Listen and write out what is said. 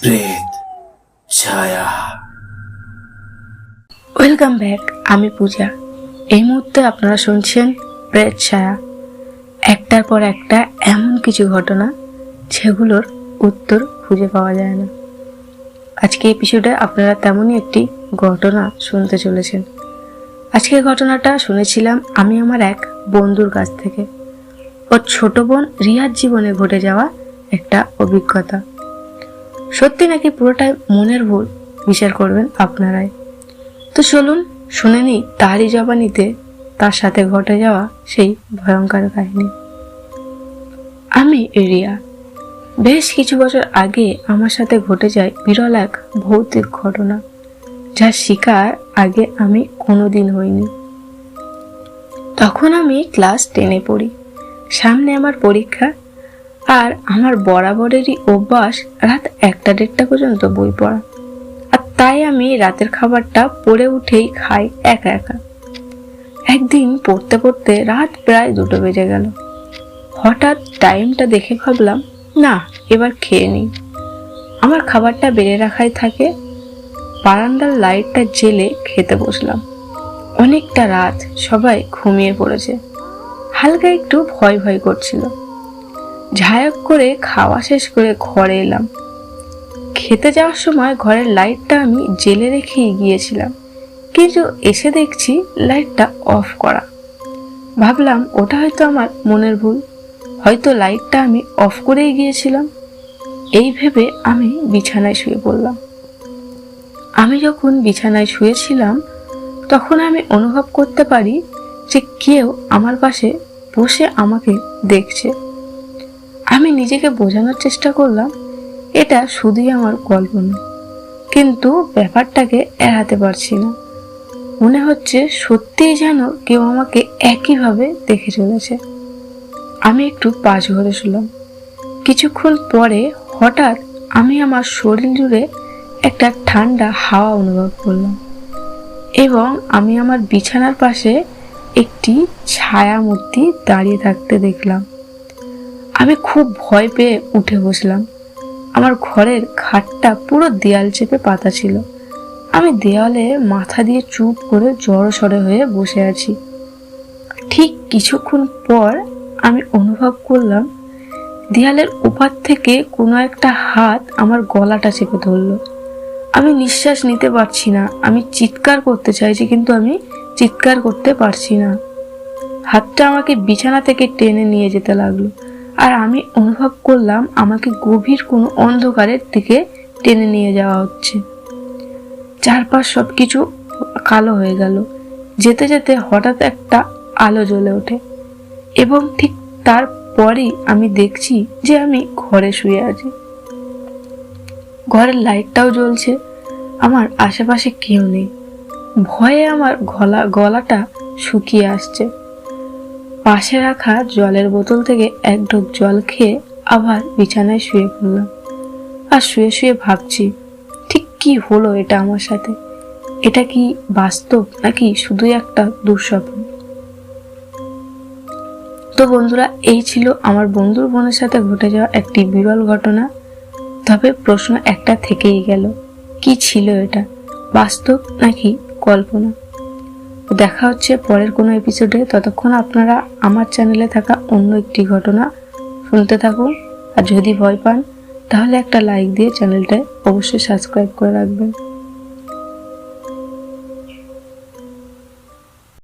প্রেত ছায়া। Welcome back, আমি পূজা। এই মুহূর্তে আপনারা শুনছেন প্রেত ছায়া। একটার পর একটা এমন কিছু ঘটনা, যেগুলোর উত্তর খুঁজে পাওয়া যায় না। আজকে এপিসোডে আপনারা তেমনই একটি ঘটনা শুনতে চলেছেন। আজকের ঘটনাটা শুনেছিলাম আমি আমার এক বন্ধুর কাছ থেকে। ওর ছোট বোন রিয়ার জীবনে ঘটে যাওয়া একটা অভিজ্ঞতা। সত্যি নাকি পুরোটাই মনের ভুল? বিচার করবেন আপনারাই। তো চলুন, শুনে নিই তারই জবানিতে তার সাথে ঘটে যাওয়া সেই ভয়ঙ্কর কাহিনী। আমি রিয়া বেশ কিছু বছর আগে আমার সাথে ঘটে যায় বিরল এক ভৌতিক ঘটনা, যার শিকার আগে আমি কোনোদিন হইনি। তখন আমি ক্লাস টেনে পড়ি। সামনে আমার পরীক্ষা আর আমার বরাবরেরই অভ্যাস রাত একটা দেড়টা পর্যন্ত বই পড়া। আর তাই আমি রাতের খাবারটা পড়ে উঠেই খাই একা একা। একদিন পড়তে পড়তে রাত প্রায় দুটো বেজে গেল। হঠাৎ টাইমটা দেখে ভাবলাম, না, এবার খেয়ে নিই। আমার খাবারটা বেড়ে রাখাই থাকে, বারান্দার লাইটটা জেলে খেতে বসলাম। অনেকটা রাত সবাই ঘুমিয়ে পড়েছে। হালকা একটু ভয় ভয় করছিল। ঝায়ক করে খাওয়া শেষ করে ঘরে এলাম। খেতে যাওয়ার সময় ঘরের লাইটটা আমি জেলে রেখেই গিয়েছিলাম, কিন্তু এসে দেখছি লাইটটা অফ করা। ভাবলাম, ওটা হয়তো আমার মনের ভুল। হয়তো লাইটটা আমি অফ করেই গিয়েছিলাম। এই ভেবে আমি বিছানায় শুয়ে পড়লাম। আমি যখন বিছানায় শুয়েছিলাম, তখন আমি অনুভব করতে পারি যে কেউ আমার পাশে বসে আমাকে দেখছে। আমি নিজেকে বোঝানোর চেষ্টা করলাম, এটা শুধুই আমার কল্পনা কিন্তু ব্যাপারটাকে এড়াতে পারছি না। মনে হচ্ছে সত্যিই যেন কেউ আমাকে একইভাবে দেখে চলেছে। আমি একটু পাশ ঘরে শুলাম। কিছুক্ষণ পরে হঠাৎ আমি আমার শরীর জুড়ে একটা ঠান্ডা হাওয়া অনুভব করলাম এবং আমি আমার বিছানার পাশে একটি ছায়া মূর্তি দাঁড়িয়ে থাকতে দেখলাম। আমি খুব ভয় পেয়ে উঠে বসলাম। আমার ঘরের খাটটা পুরো দেয়াল চেপে পাতা ছিল। আমি দেওয়ালে মাথা দিয়ে চুপ করে জড়সড়ে হয়ে বসে আছি। ঠিক কিছুক্ষণ পর আমি অনুভব করলাম, দেয়ালের ওপার থেকে কোনো একটা হাত আমার গলাটা চেপে ধরলো। আমি নিঃশ্বাস নিতে পারছি না। আমি চিৎকার করতে চাইছি, কিন্তু আমি চিৎকার করতে পারছি না। হাতটা আমাকে বিছানা থেকে টেনে নিয়ে যেতে লাগল। আর আমি অনুভব করলাম আমাকে গভীর কোনো অন্ধকারের দিকে টেনে নিয়ে যাওয়া হচ্ছে। চারপাশ সব কিছু কালো হয়ে গেল। যেতে যেতে হঠাৎ একটা আলো জ্বলে ওঠে এবং ঠিক তারপরেই আমি দেখছি যে আমি ঘরে শুয়ে আছি। ঘরের লাইটটাও জ্বলছে, আমার আশেপাশে কেউ নেই। ভয়ে আমার গলা গলাটা শুকিয়ে আসছে। পাশে রাখা জলের বোতল থেকে এক ঢোক জল খেয়ে আবার বিছানায় শুয়ে পড়লাম। আর শুয়ে শুয়ে ভাবছি, ঠিক কি হলো এটা আমার সাথে? এটা কি বাস্তব নাকি শুধুই একটা দুঃস্বপ্ন? তো বন্ধুরা, এই ছিল আমার বন্ধুর বোনের সাথে ঘটে যাওয়া একটি বিরল ঘটনা। তবে প্রশ্ন একটা থেকেই গেল, কি ছিল এটা? বাস্তব নাকি কল্পনা? দেখা হচ্ছে পরের কোনো এপিসোডে ততক্ষণ আপনারা আমার চ্যানেলে থাকা অন্য একটি ঘটনা শুনতে থাকুন। আর যদি ভয় পান, তাহলে একটা লাইক দিয়ে চ্যানেলটায় অবশ্যই সাবস্ক্রাইব করে রাখবেন।